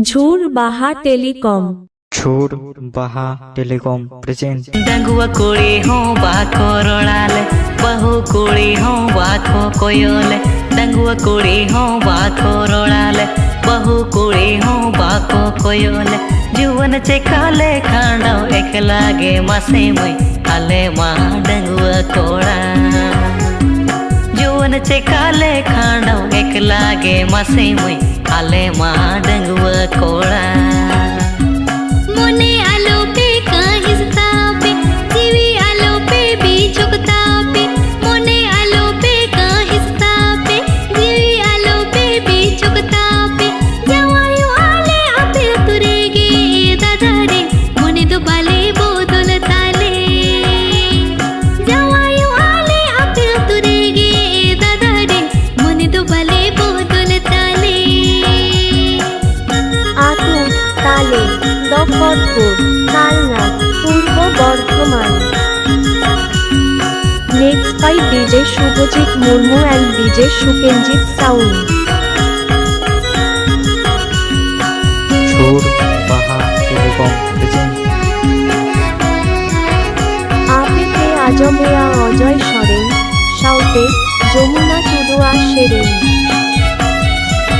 झूर बहा टेलीकॉम। झूर बहा टेलीकॉम प्रेजेंट डंगुआ कोड़ी हो बाखो रोड़ाले बहु कोड़ी हो बाखो कोयोले। डंगुआ कोड़ी हो बाखो रोड़ाले बहु कोड़ी हो बाखो कोयोले। जीवन चे काले खांडो एक लागे मसे मई अले मा डंगुआ को මන චෙකාලේ කාණම් එක ලාගේ මසෙමයි. අලේ මා ඩඟුව කෝ হলো Daftapur Kalna Purba Bardhaman. Next by DJ Subhajit Murmu and DJ Sukenjit sound সুর বাহা শুভকম আজমেয়া অজয় সরেন সাউতে যমুনা টুডুয়া সেরেন।